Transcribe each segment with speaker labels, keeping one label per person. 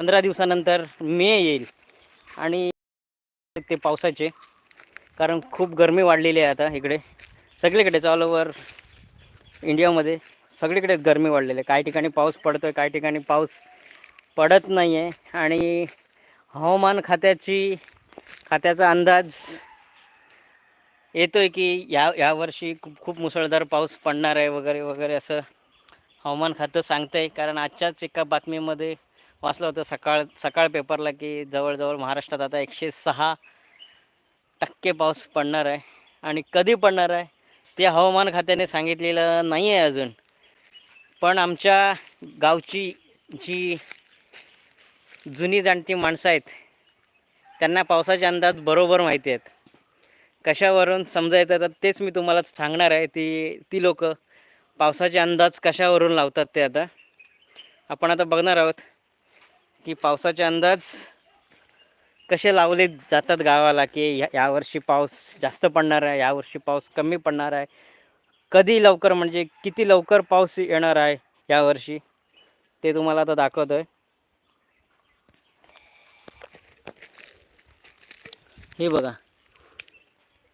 Speaker 1: पंधरा दिवसानंतर मे येईल. आणि ते पावसाचे कारण खूप गरमी वाढलेली आहे आता इकडे. सगळीकडेच ऑल ओव्हर इंडियामध्ये सगळीकडे गरमी वाढलेली आहे. काही ठिकाणी पाऊस पडतो आहे काही ठिकाणी पाऊस पडत नाही आहे आणि हवामान खात्याची खात्याचा अंदाज येतो आहे की या यावर्षी खूप खूप मुसळधार पाऊस पडणार आहे वगैरे वगैरे असं हवामान खातं सांगतं आहे कारण आजच्याच एका बातमीमध्ये वाचलं होतं सकाळ सकाळ पेपरला की जवळजवळ महाराष्ट्रात आता एकशे सहा टक्के पाऊस पडणार आहे. आणि कधी पडणार आहे ते हवामान खात्याने सांगितलेलं नाही आहे अजून. पण आमच्या गावची जी जुनी जाणती माणसं आहेत त्यांना पावसाचे अंदाज बरोबर माहिती आहेत. कशावरून समजायचं तर तेच मी तुम्हाला सांगणार आहे. ती ती लोकं पावसाचे अंदाज कशावरून लावतात ते आता. आपण आता बघणार आहोत. की पावसाचे अंदाज कसे लावले जातात गावाला की यावर्षी पाऊस जास्त पडणार आहे यावर्षी पाऊस कमी पडणार आहे? कधी लवकर म्हणजे किती लवकर पाऊस येणार आहे यावर्षी ते तुम्हाला आता दाखवतो आहे हे बघा.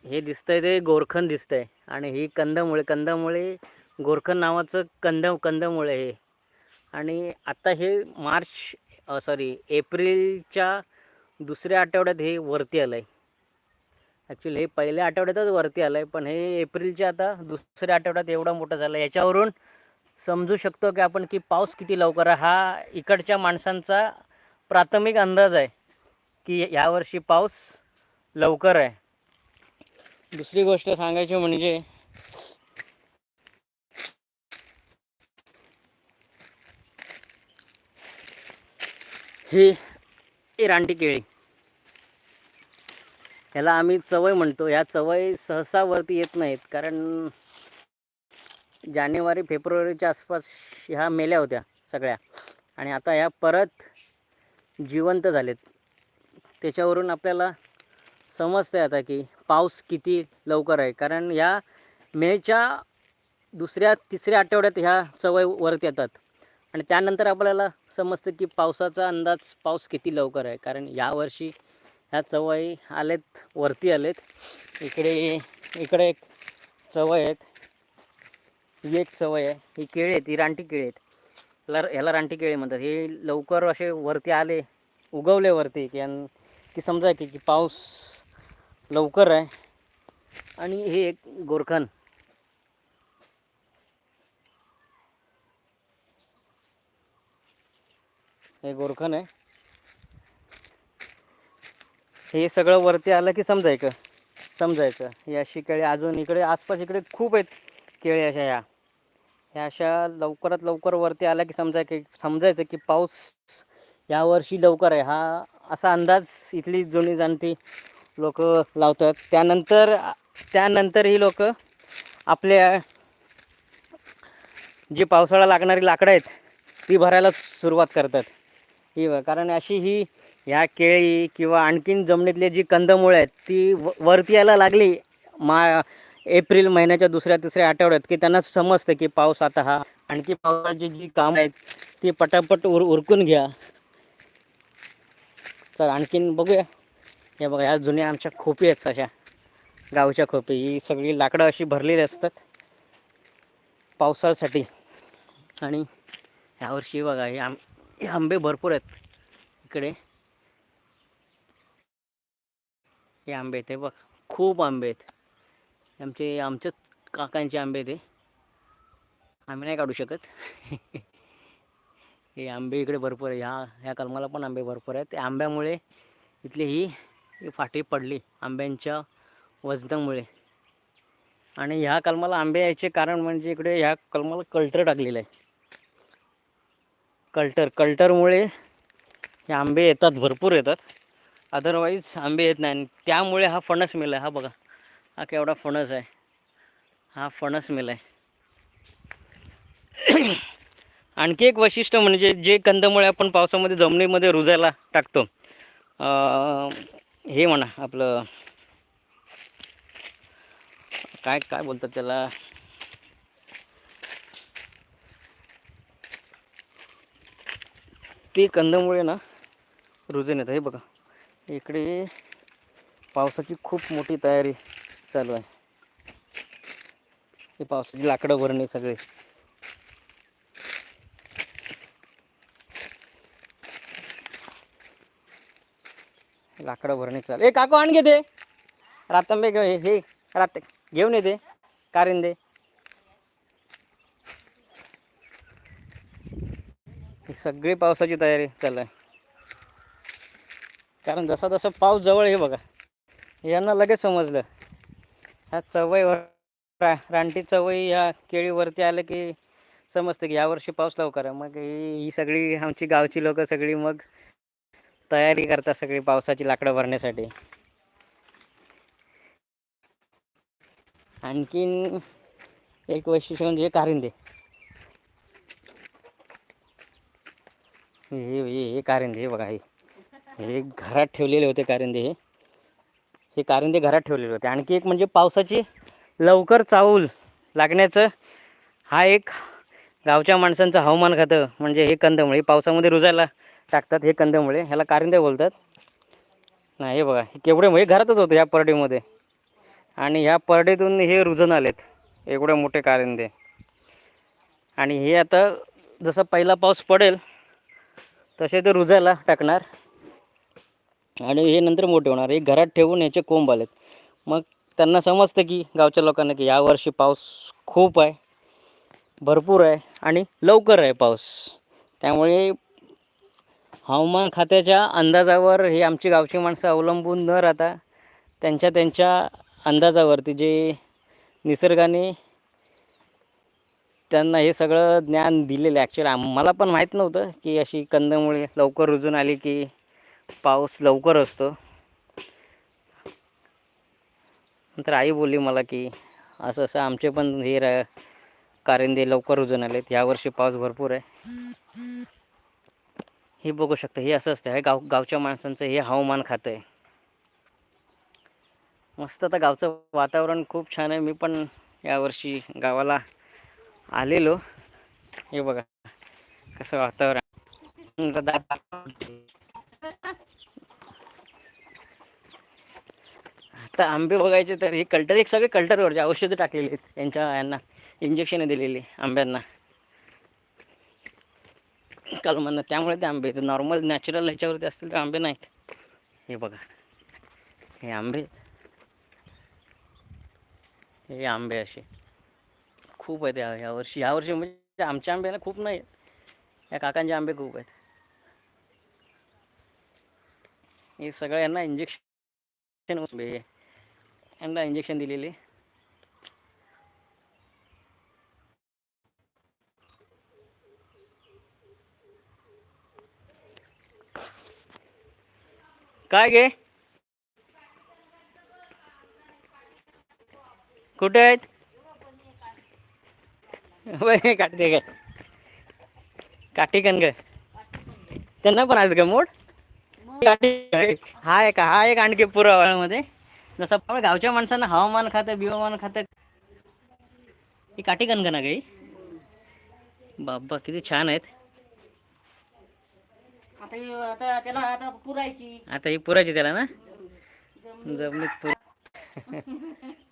Speaker 1: हे दिसतंय ते गोरखन दिसतंय आणि ही कंदमुळे कंदमुळे गोरखन नावाचं कंद कंदमुळे हे. आणि आता हे मार्च सॉरी एप्रिलच्या दुसऱ्या आठवड्यात हे वरती आलं आहे ॲक्च्युली हे पहिल्या आठवड्यातच वरती आलं आहे पण हे एप्रिलच्या आता दुसऱ्या आठवड्यात एवढा मोठा झाला याच्यावरून समजू शकतो की आपण की पाऊस किती लवकर आहे. हा इकडच्या माणसांचा प्राथमिक अंदाज आहे की यावर्षी पाऊस लवकर आहे. दुसरी गोष्ट सांगायची म्हणजे ही ही रानटी केळी. ह्याला आम्ही चवय म्हणतो. ह्या चवय सहसा वरती येत नाहीत. कारण जानेवारी फेब्रुवारीच्या आसपास ह्या मेल्या होत्या सगळ्या. आणि आता ह्या परत जिवंत झालेत. त्याच्यावरून आपल्याला समजतंय आता की पाऊस किती लवकर आहे. कारण ह्या मेच्या दुसऱ्या तिसऱ्या आठवड्यात ह्या चवय वरती येतात. आणि त्यानंतर आपल्याला समजतं की पावसाचा अंदाज पाऊस किती लवकर आहे. कारण यावर्षी ह्या चवई आलेत वरती आलेत. इकडे इकडे एक चवय आहेत. ही एक चवय आहे. ही केळी आहेत ही रानटी केळी आहेत. याला ह्याला रानटी केळी म्हणतात. हे लवकर असे वरती आले उगवले वरती की अन- की समजा की की पाऊस लवकर आहे. आणि हे एक गोरखन. हे गोरखन आहे. हे सगळं वरती आलं की समजायचं. समजायचं. ही अशी केळी अजून इकडे आसपास इकडे खूप आहेत केळी अशा ह्या. ह्या अशा लवकरात लवकर वरती आल्या की समजाय की समजायचं की पाऊस यावर्षी लवकर आहे. हा असा अंदाज इथली जुनी जाणती लोक लावतात. त्यानंतर त्यानंतर ही लोक आपल्या जी पावसाळा लागणारी लाकडं आहेत ती भरायला सुरुवात करतात. ही कारण अशी ही ह्या केळी किंवा आणखीन जमिनीतले जी कंदमुळं आहेत ती व वरती यायला लागली मा एप्रिल महिन्याच्या दुसऱ्या तिसऱ्या आठवड्यात की त्यांना समजतं की पाऊस आता हा आणखी पावसाची जी कामं आहेत ती पटापट उर उरकून घ्या. तर आणखीन बघूया. हे बघा ह्या जुन्या आमच्या खोपी आहेत अशा गावच्या खोपी. ही सगळी लाकडं अशी भरलेली असतात पावसाळ्यासाठी. आणि ह्यावर्षी बघा हे आम हे आंबे भरपूर आहेत. इकडे. हे आंबे आहेत हे बघ. खूप आंबे आहेत. आमचे आमच्याच काकांचे आंबे आहेत आम्ही नाही काढू शकत. हे आंबे इकडे भरपूर आहे ह्या ह्या कलमाला पण आंबे भरपूर आहेत. त्या आंब्यामुळे इथली ही ही फाटी पडली आंब्यांच्या वजनामुळे. आणि ह्या कलमाला आंबे यायचे कारण म्हणजे इकडे ह्या कलमाला कल्टर टाकलेलं आहे. कल्टर. कल्टरमुळे हे आंबे येतात भरपूर येतात. अदरवाईज आंबे येत नाही. आणि त्यामुळे हा फणस मेला हा बघा. हा केवढा फणस आहे. हा फणस मिल आहे आणखी एक वैशिष्ट्य म्हणजे जे कंदमुळे आपण पावसामध्ये जमिनीमध्ये रुजायला टाकतो हे म्हणा आपलं काय काय बोलतात त्याला? ते कंदमुळे ना रुजून येतं. हे बघा. इकडे पावसाची खूप मोठी तयारी चालू आहे. हे पावसाची लाकडं भरणे सगळे. लाकडं भरणे चालू. ए काकू आण घे ते. रातंबे घेऊ हे हे रात घेऊन येते कारिंदे सगळी पावसाची तयारी चालू आहे. कारण जसा जसा पाऊस जवळ आहे बघा. यांना लगेच समजलं. ह्या चवईवर रा रानटी चवई ह्या केळीवरती आलं की समजतं की यावर्षी पाऊस लवकर मग ही ही सगळी आमची गावची लोक सगळी मग तयारी करतात सगळी पावसाची लाकडं भरण्यासाठी. आणखीन एक वैशिष्ट्य म्हणजे कारिंदे. हे हे हे कारंदे हे बघा हे. हे घरात ठेवलेले होते कारंदे हे. हे कारंदे घरात ठेवलेले होते. आणखी एक म्हणजे पावसाची लवकर चावूल लागण्याचं हा एक गावच्या माणसांचं हवामान खातं. म्हणजे हे कंदमुळे पावसामध्ये रुजायला टाकतात हे कंदमुळे. ह्याला कारिंदे बोलतात. नाही हे बघा हे केवढे हे घरातच होतं ह्या परडीमध्ये. आणि ह्या परडीतून हे रुजून आलेत. एवढे मोठे कारिंदे आणि हे आता जसा पहिला पाऊस पडेल तसे ते रुजायला टाकणार. आणि हे नंतर मोठे होणार. हे घरात ठेवून याचे कोंब आलेत. मग त्यांना समजतं की गावच्या लोकांना की यावर्षी पाऊस खूप आहे भरपूर आहे आणि लवकर आहे पाऊस. त्यामुळे हवामान खात्याच्या अंदाजावर हे आमची गावची माणसं अवलंबून न राहता त्यांच्या त्यांच्या अंदाजावरती जे निसर्गाने त्यांना हे सगळं ज्ञान दिलेलं आहे ॲक्च्युली आम्हाला पण माहीत नव्हतं की अशी कंदमुळे लवकर रुजून आली की पाऊस लवकर असतो. नंतर आई बोलली मला की असं असं आमचे पण हे र कारिंदे लवकर रुजून आलेत. यावर्षी पाऊस भरपूर आहे. हे बघू शकतं हे असं असतं. हे गाव गावच्या माणसांचं हे हवामान खातं आहे. मस्त आता गावचं वातावरण खूप छान आहे. मी पण यावर्षी गावाला आलेलो. हे बघा कसं वातावरण. आता आंबे बघायचे तर हे कल्टर एक सगळे कल्टरवरचे औषधं टाकलेली आहेत यांच्या यांना इंजेक्शन दिलेली आंब्यांना. कलमांना त्यामुळे ते आंबे नॉर्मल नॅचरल ह्याच्यावरती असतील तर आंबे नाहीत. हे बघा हे आंबे हे आंबे असे. खूप आहेत या यावर्षी यावर्षी म्हणजे आमच्या आंबे ना खूप नाही आहेत. या काकांचे आंबे खूप आहेत. हे सगळं यांना इंजेक्शन यांना इंजेक्शन दिलेले. काय गे? कुठे आहेत? काटते काय काठी कन ग त्यांना पण आहेत का मोड. हा एक हा एक आणखी पुरावाळ्यामध्ये जसं गावच्या माणसांना हवामान खातं बिवामान खातं. ही काठी कणगं ना गाई बाबा किती छान आहेत.
Speaker 2: आता हे- आता त्याला आता पुरायची.
Speaker 1: आता ही पुरायची त्याला ना? जमिनीत पुर